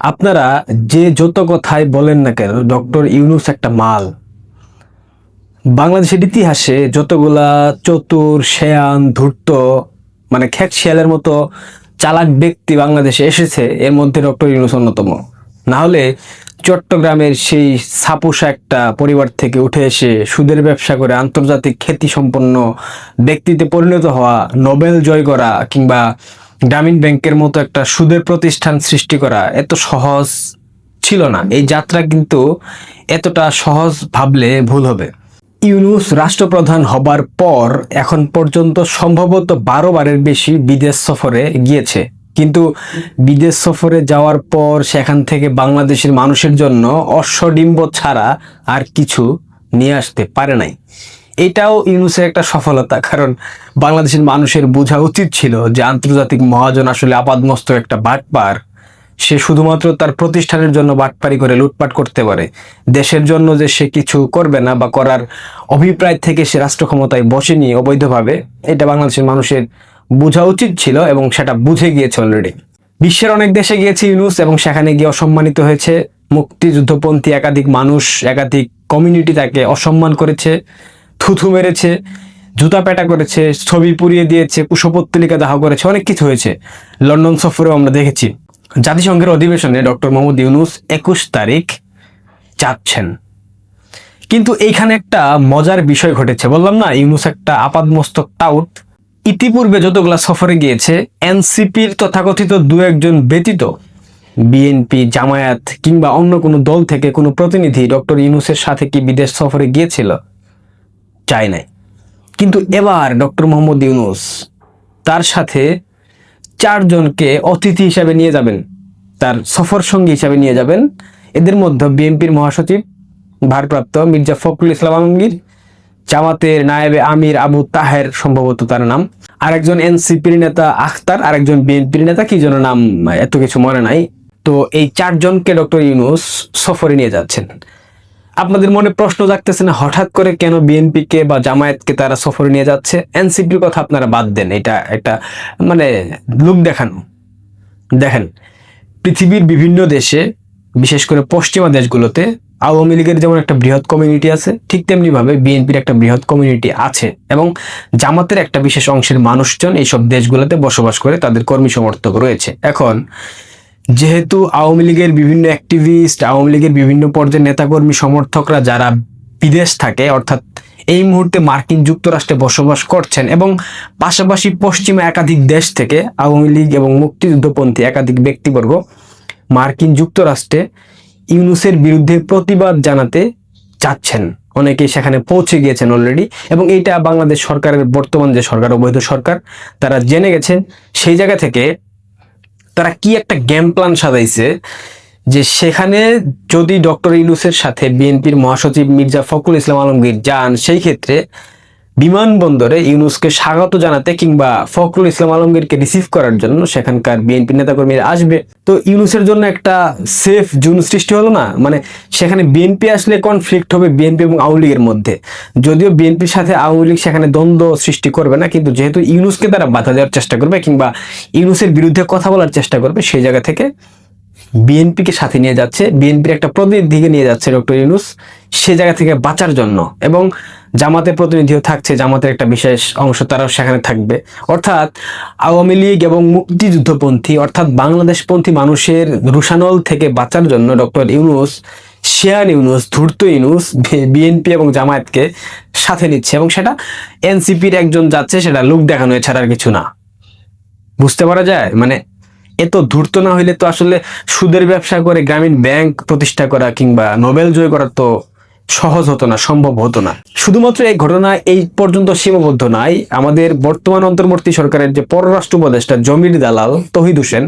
আপনারা যে যত কথাই বলেন না কেন, ডক্টর ইউনুস একটা মাল। বাংলাদেশের ইতিহাসে যতগুলা চতুর শেয়ান ধূর্ত মানে খ্যাক শিয়ালের মতো চালাক ব্যক্তি বাংলাদেশে এসেছে, এর মধ্যে ডক্টর ইউনুস অন্যতম। না হলে চট্টগ্রামের সেই সাপুসা একটা পরিবার থেকে উঠে এসে সুদের ব্যবসা করে আন্তর্জাতিক খ্যাতি সম্পন্ন ব্যক্তিতে পরিণত হওয়া, নোবেল জয় করা কিংবা গ্রামীণ ব্যাংকের মতো একটা সুদের প্রতিষ্ঠান সৃষ্টি করা এত সহজ ছিল না। এই যাত্রা কিন্তু এতটা সহজ ভাবলে ভুল হবে। ইউনুস রাষ্ট্রপ্রধান হবার পর এখন পর্যন্ত সম্ভবত বারো বারের বেশি বিদেশ সফরে গিয়েছে। কিন্তু বিদেশ সফরে যাওয়ার পর সেখান থেকে বাংলাদেশের মানুষের জন্য অশ্বডিম্ব ছাড়া আর কিছু নিয়ে আসতে পারে নাই। এটাও ইউনুসের একটা সফলতা, কারণ বাংলাদেশের মানুষের বোঝা উচিত ছিল যে আন্তর্জাতিক মহাজন আসলে আপাদমস্ত একটা বাটপার। সে শুধুমাত্র তার প্রতিষ্ঠানের জন্য বাটপারি করে লুটপাট করতে পারে। দেশের জন্য যে সে কিছু করবে না বা করার অভিপ্রায় থেকে সে রাষ্ট্র ক্ষমতায় বসেনি অবৈধভাবে, এটা বাংলাদেশের মানুষের বোঝা উচিত ছিল এবং সেটা বুঝে গিয়েছে অলরেডি বিশ্বের অনেক দেশে গিয়েছে ইউনুস এবং সেখানে গিয়ে অসম্মানিত হয়েছে। মুক্তিযুদ্ধপন্থী একাধিক মানুষ, একাধিক কমিউনিটি তাকে অসম্মান করেছে। থুথু মেরেছে, জুতা পেটা করেছে, ছবি পুড়িয়ে দিয়েছে, কুশপত্তলিকা দাহ করেছে, অনেক কিছু হয়েছে। লন্ডন সফরেও আমরা দেখেছি। জাতিসংঘের অধিবেশনে ডক্টর মোহাম্মদ ইউনুস একুশ তারিখ যাচ্ছেন। কিন্তু এইখানে একটা মজার বিষয় ঘটেছে। বললাম না, ইউনুস একটা আপাদমস্তক টাউট ইতিপূর্বে যতগুলা সফরে গিয়েছে, এনসিপির তথাকথিত দু একজন ব্যতীত বিএনপি, জামায়াত কিংবা অন্য কোনো দল থেকে কোনো প্রতিনিধি ডক্টর ইউনুসের সাথে কি বিদেশ সফরে গিয়েছিল? চাই নাই। কিন্তু এবার ডক্টর মোহাম্মদ ইউনুস তার সাথে চারজনকে অতিথি হিসাবে নিয়ে যাবেন, তার সফর সঙ্গী হিসাবে নিয়ে যাবেন। এদের মধ্যে বিএনপির মহাসচিব, ভারপ্রাপ্ত মির্জা ফখরুল ইসলাম আলমগীর, জামাতের নায়েবে আমির আবু তাহের সম্ভবত তার নাম। আরেকজন এনসিপির নেতা আখতার, আরেকজন বিএনপির নেতা, কি যেন নাম, এত কিছু মনে নাই। তো এই চারজনকে ডক্টর ইউনুস সফরে নিয়ে যাচ্ছেন। আপনাদের মনে প্রশ্ন জাগতেছে না, হঠাৎ করে কেন বিএনপিকে বা জামায়াতকে তারা সফরে নিয়ে যাচ্ছে? এনসিপির কথা আপনারা বাদ দেন, এটা একটা মানে লোক দেখানো। দেখেন, পৃথিবীর বিভিন্ন দেশে, বিশেষ করে পশ্চিমা দেশগুলোতে, আওয়ামী লীগের যেমন একটা বৃহৎ কমিউনিটি আছে, ঠিক তেমনি ভাবে বিএনপির একটা বৃহৎ কমিউনিটি আছে এবং জামাতের একটা বিশেষ অংশের মানুষজন এইসব দেশগুলোতে বসবাস করে, তাদের কর্মী সমর্থক রয়েছে। এখন যেহেতু আওয়ামী লীগের বিভিন্ন অ্যাক্টিভিস্ট আওয়ামী লীগের বিভিন্ন পর্যায়ের নেতাকর্মী সমর্থকরা যারা বিদেশ থাকে, অর্থাৎ এই মুহূর্তে মার্কিন যুক্তরাষ্ট্রে বসবাস করছেন এবং পাশাপাশি পশ্চিমা একাধিক দেশ থেকে আওয়ামী লীগ এবং মুক্তিযুদ্ধপন্থী একাধিক ব্যক্তিবর্গ মার্কিন যুক্তরাষ্ট্রে ইউনুসের বিরুদ্ধে প্রতিবাদ জানাতে চাচ্ছেন। অনেকেই সেখানে পৌঁছে গিয়েছেন অলরেডি এবং এইটা বাংলাদেশ সরকারের, বর্তমান যে সরকার, অবৈধ সরকার, তারা জেনে গেছেন, সেই জায়গা থেকে তারা কি একটা গেম প্ল্যান সাজাইছে যে সেখানে যদি ডক্টর ইউনুসের সাথে বিএনপির মহাসচিব মির্জা ফখরুল ইসলাম আলমগীর যান, সেই ক্ষেত্রে বিমানবন্দরে ইউনুসকে স্বাগত জানাতে কিংবা ফখরুল ইসলাম আলমগীরকে রিসিভ করার জন্য সেখানকার বিএনপি নেতাকর্মীরা আসবে। তো ইউনুসের জন্য একটা সেফ জুন সৃষ্টি হলো না? মানে সেখানে বিএনপি আসলে কনফ্লিক্ট হবে বিএনপি এবং আওয়ামী লীগের মধ্যে। যদিও বিএনপির সাথে আওয়ামী লীগ সেখানে দ্বন্দ্ব সৃষ্টি করবে না, কিন্তু যেহেতু ইউনুসকে তারা বাধা দেওয়ার চেষ্টা করবে কিংবা ইউনুসের বিরুদ্ধে কথা বলার চেষ্টা করবে, সেই জায়গা থেকে বিএনপিকে সাথে নিয়ে যাচ্ছে বিএনপির একটা প্রতিনিধিকে নিয়ে যাচ্ছে ডক্টর ইউনুস, সে জায়গা থেকে বাঁচার জন্য। এবং জামাতের প্রতিনিধিও থাকছে, জামাতের একটা বিশেষ অংশ, তারাও সেখানে থাকবে। অর্থাৎ আওয়ামী লীগ এবং মুক্তিযুদ্ধপন্থী, অর্থাৎ বাংলাদেশপন্থী মানুষের রুশানল থেকে বাঁচার জন্য ডক্টর ইউনুস, শেয়ান ইউনুস, ধূর্ত ইউনুস বিএনপি এবং জামায়াতকে সাথে নিচ্ছে। এবং সেটা এনসিপির একজন যাচ্ছে, সেটা লোক দেখানো এছাড়া আর কিছু না। বুঝতে পারা যায়? মানে এত ধূর্ত না হইলে তো আসলে সুদের ব্যবসা করে গ্রামীণ ব্যাংক প্রতিষ্ঠা করা কিংবা নোবেল জয় করা তো সহজ হতো না, সম্ভব হতো না। শুধুমাত্র এই ঘটনা এই পর্যন্ত সীমাবদ্ধ নয় আমাদের বর্তমান অন্তর্বর্তী সরকারের যে পররাষ্ট্র উপদেষ্টা জমির দালাল তহিদ হোসেন,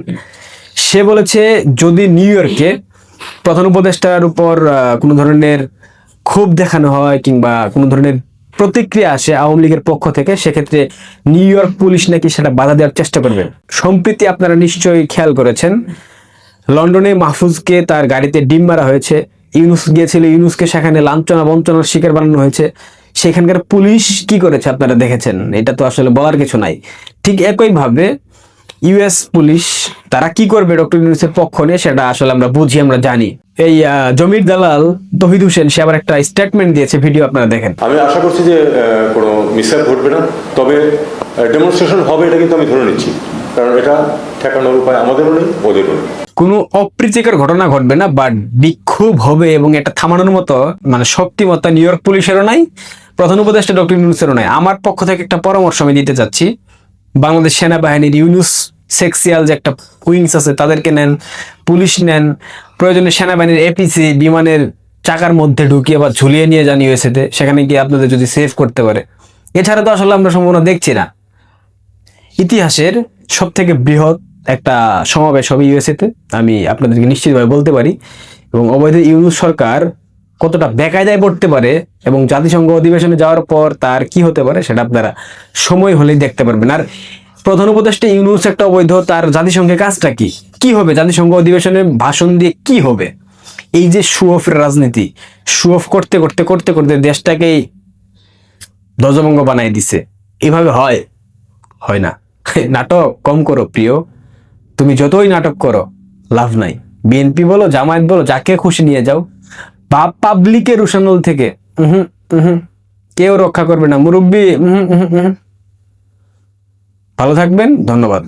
সে বলেছে, যদি নিউ ইয়র্কে প্রধান উপদেষ্টার উপর কোনো ধরনের ক্ষোভ দেখানো হয় কিংবা কোনো ধরনের প্রতিক্রিয়া আসে আওয়ামী লীগের পক্ষ থেকে, সেক্ষেত্রে নিউ ইয়র্ক পুলিশ নাকি সেটা বাধা দেওয়ার চেষ্টা করবে। সম্প্রতি আপনারা নিশ্চয়ই খেয়াল করেছেন, লন্ডনে মাহফুজকে তার গাড়িতে ডিম মারা হয়েছে। ইউনুস গিয়েছিল, ইউনুসকে সেখানে লাঞ্ছনা বঞ্চনার শিকার বানানো হয়েছে। সেখানকার পুলিশ কি করেছে আপনারা দেখেছেন? এটা তো আসলে বলার কিছু নাই। ঠিক একইভাবে ইউএস পুলিশ, তারা কি করবে ডক্টর ইউনুসের পক্ষ নিয়ে, সেটা আসলে আমরা বুঝি, আমরা জানি। এই জমির দালাল তহিদ হোসেন সে আবার একটা স্টেটমেন্ট দিয়েছে ভিডিও আপনারা দেখেন। আমি আশা করছি যে কোনো মিসঅ্যাপ ঘটবে না তবে ডেমনস্ট্রেশন হবে এটা কিন্তু আমি ধরে নিচ্ছি কারণ এটা ঠেকানোর উপায় আমাদেরও নেই ওদেরও নেই। কোনো অপ্রীতিকর ঘটনা ঘটবে না বাট বিক্ষোভ হবে এবং এটা থামানোর মতো মানে শক্তিমত্তা নিউ ইয়র্ক পুলিশেরও নাই প্রধান উপদেষ্টা ডক্টর ইউনুসেরও নাই। আমার পক্ষ থেকে একটা পরামর্শ আমি দিতে চাচ্ছি বাংলাদেশ সেনাবাহিনীর ইউনুস সেক্সিয়াল যে একটা উইংস আছে, তাদেরকে নেন, পুলিশ নেন, প্রয়োজনে সেনাবাহিনীর এপিসি বিমানের চাকার মধ্যে ঢুকিয়ে বা ঝুলিয়ে নিয়ে যান ইউএসএতে সেখানে গিয়ে আপনাদের যদি সেভ করতে পারে। এছাড়া তো আসলে আমরা সম্পূর্ণ দেখছি না। ইতিহাসের সব থেকে বৃহৎ একটা সমাবেশ হবে ইউএসএতে আমি আপনাদেরকে নিশ্চিতভাবে বলতে পারি। এবং অবৈধ ইউনুস সরকার কতটা বেকায়দায় পড়তে পারে এবং জাতিসংঘ অধিবেশনে যাওয়ার পর তার কি হতে পারে, সেটা আপনারা সময় হলেই দেখতে পারবেন। আর প্রধান উপদেষ্টা ইউনুস একটা অবৈধ তার জাতিসংঘের কাজটা কি? কি হবে? জাতিসংঘ অধিবেশনে ভাষণ দিয়ে কি হবে? এই যে শু অফের রাজনীতি শু অফ করতে করতে করতে করতে দেশটাকেই ধ্বজভঙ্গ বানাই দিছে। এভাবে হয়? হয় না। নাটক কম করো প্রিয়। তুমি যতই নাটক করো লাভ নাই। বিএনপি বলো জামায়াত বলো যাকে খুশি নিয়ে যাও। পাপ পাবলিকের রুশানল থেকে উহুম, উহুম, কেউ রক্ষা করবে না। মুরব্বী উহুম, উহুম, উহুম। ভালো থাকবেন ধন্যবাদ।